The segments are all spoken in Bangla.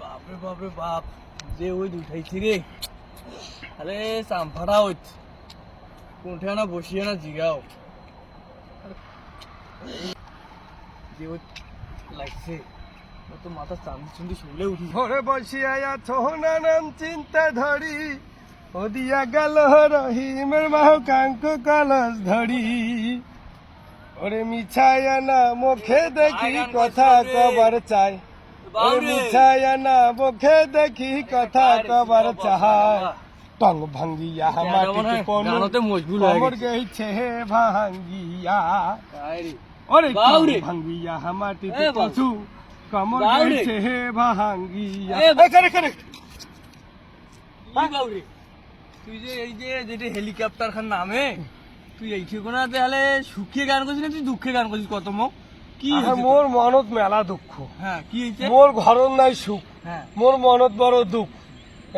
বাপরে বাপরে বাপ। যে ওই উঠাইছি রে। আরে চাম্পাটা হইছে কোনঠে না বসিয়ে না জিগাও। যে ওই লাগছে। তো মাথা চান্দি চুন্দি শুনলে উঠি। ঘরে বসিয়া আছো নানান চিন্তা ধরি। ওদিয়া গেল রহিমের মাহ কাঙ্ক কলস ধরি। ওরে মিছায়া না মুখে দেখি কথা কবার চাই। মুখে দেখি কথা কবার টং ভাঙ্গিয়া মাটিতে কোন মজবুল গেছে ভাঙ্গিয়া। ওরে বাউরে। ভাঙ্গিয়া মাটিতে কমর। গেছে ভাঙ্গিয়া। বাউরে? তুই যে এই যে যেটা হেলিকপ্টার খান নামে তুই এই ঠিকানা তাহলে সুখে গান করছিস না তুই দুঃখে গান করছিস কত মুখ? কি মোর মনত মেলা দুঃখ। হ্যাঁ কি মোর ঘরত নাই সুখ। হ্যাঁ। মোর মনত বড় দুঃখ।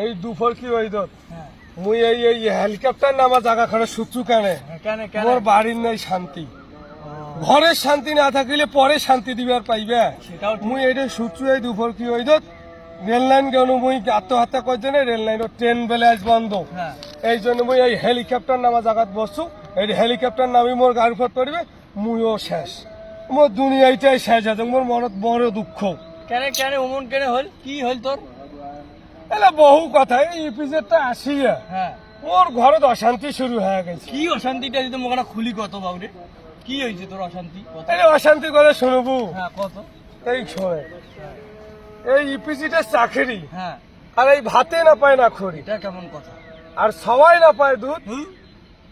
এই দুফর কি হই দত হ্যাঁ। মুই এই এই হেলিকপ্টার নামা জায়গা খানে কেনে? হ্যাঁ, কেন কেন? মোর বাড়ির নাই শান্তি। ঘরের শান্তি না থাকিলে পরে শান্তি দিবার পাইবে। মুই এইটা সুচু এই দুফর কি হই দত রেল লাইন গেল মুই আত্মহত্যা করছে না রেল লাইনের ট্রেন আজ বন্ধ। এই জন্য মুই এই হেলিকপ্টার নামা জায়গাত বসছু। এই হেলিকপ্টার নামি মোর গাড়ি ফট পড়বে মুইও শেষ। মোর দুনিয়াটাই শেষ আছে মোর মনত বড় দুঃখ। কেন কেন অমন কেন হল? কি হল তোর? এলা বহু কথা এই এপিসোডটা আসিয়া হ্যাঁ। মোর ঘরত অশান্তি শুরু হয়ে গেছে। কি অশান্তিটা যদি মোখানা খুলি কত বাবুরে? কি হয়েছে তোর অশান্তি? এই অশান্তি করে শুনবু। হ্যাঁ কত? এই শোনে এই ইপিসিটা চাকরি। হ্যাঁ। আর এই ভাতে না পায় না খড়ি। এটা কেমন কথা? আর সবাই না পায় দুধ?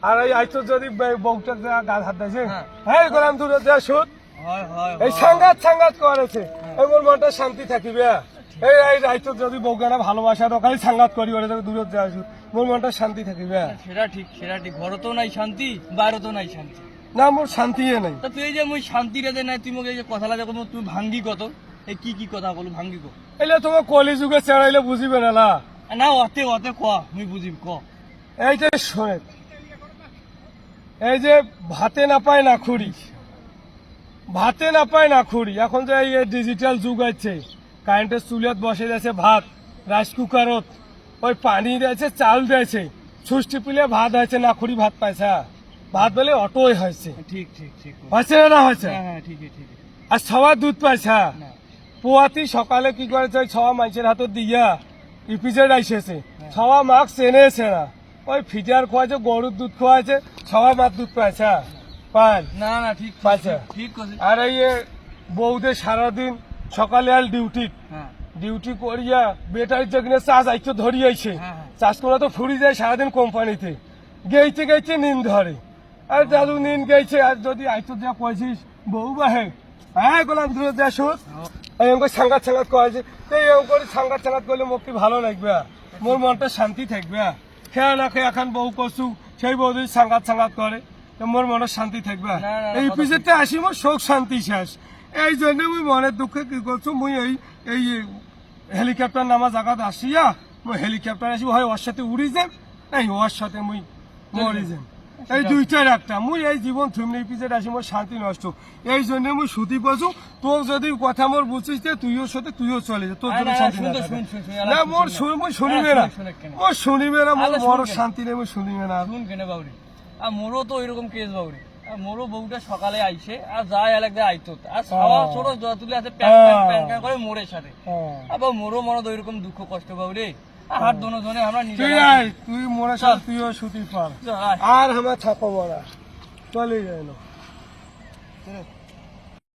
আর এই আইতো যদি বউটা দেয়া হাত দিয়েছে হ্যাঁ। হ্যাঁ গোলাম দূরে দেয়া সুদ? এই হয়। সাঙ্গাত সাঙ্গাত করেছে। এই মোর মনটা শান্তি থাকিবে এই এই রাইতো যদি বউগানা ভালোবাসা তো খালি সাঙ্গাত করি ওরে যদি দূরে দেওয়া সুদ মোর মনটা শান্তি থাকিবে সেটা ঠিক সেটা ঠিক। ঘরতো নাই শান্তি বাইরেতো নাই শান্তি। না মোর শান্তি নাই। তা তুই যে মুই শান্তিটা যে নাই তুই মোক এই যে কথা লাগে তুমি ভাঙ্গি কত? এই কি কি কথা বলো ভাঙ্গি কো? এলে তোমার কলি যুগে চেড়াইলে বুঝিবে না না। অতে অতে ক মুই বুঝিম ক। এইটা শোনে এই যে ভাতে না পায় না খুঁড়ি ভাতে না পায় না খুঁড়ি। এখন যে এই ডিজিটাল যুগ আছে কারেন্টের চুলিয়াত বসে যাচ্ছে ভাত রাইস কুকারত ওই পানি দিয়েছে চাল দিয়েছে সুষ্টি পিলে ভাত হয়েছে না খুঁড়ি ভাত পাইছে। ভাত বলে অটোই হয়েছে। ঠিক ঠিক ঠিক। হয়েছে না না হয়েছে? হ্যাঁ হ্যাঁ আর সবার দুধ পাইছে? পোয়াতি সকালে কি করেছে? ওই ছওয়া মানুষের হাতে দিয়া ইপিজেড আইসেছে। ছওয়া মাছ এনেছে না। ওই ফিটার খোয়াছে গরুর দুধ খোয়াছে ছওয়া মাছ দুধ পাইছে। পান? না না ঠিক পাইছে। ঠিক, আর এই যে বৌদের সারাদিন সকালে আর ডিউটি ডিউটি করিয়া বেটারির যেখানে চাষ আইতো ধরিয়েছে হ্যাঁ, হ্যাঁ। চাষ করে তো ফুরি যায় সারাদিন কোম্পানিতে। গেইতে গেইতে নিন ধরে। আর দাদু নিন গেছে আর যদি আইতো যা কইছিস বউ বাহে। হ্যাঁ গোলাম দূরে যা সুদ এই অঙ্ক সাঙ্গাত সাঙ্গাত করেছে তো এই অঙ্ক সাঙ্গাত সাঙ্গাত করলে মোক কি ভালো লাগবে? মোর মনটা শান্তি থাকবে। খেয়া না খেয়ে এখন বউ করছু সেই বউ যদি সাঙ্গাত সাঙ্গাত করে। মোর মনে শান্তি থাকবে। না, না, এই পিছতে আসি মোর শোক শান্তি শেষ। এই জন্য মুই মনের দুঃখে কি করছ মুই এই এই হেলিকপ্টার নামা জায়গাত আসিয়া মই হেলিকপ্টার আসি হয় ওর সাথে উড়ি যাম এই ওর সাথে মুই মরি যাম। এই দুইটার একটা মুই এই জীবন থুমনি পিছের আসি মোর শান্তি নষ্ট। এই জন্য মুই সুতি বসু তোর যদি কথা মোর বুঝিস যে তুইও সাথে তুইও চলে যা তোর জন্য শান্তি শুন না না মোর। মুই শুনিবে না। মোর শুনিবে না মোর বড় শান্তি নেই মুই শুনিবে না। শুন কেনে বাবুরে আর মোরও তো ওইরকম কেস বাউরি আর মোরও বউটা সকালে আইছে আর যায় আলেক দিয়ে আইতো। আর সবার হ্যাঁ। ছোট জল তুলে আছে প্যান প্যান প্যান প্যান করে মোরের সাথে। হ্যাঁ। আবার মোরও মনে তো ওইরকম দুঃখ কষ্ট বাবুরে। আর হাত দোনো জনে আমরা নিজে তুই আয় তুই মোরে সাথে তুইও ছুটি পার আর আমার থাকো বড়া চলে যায় না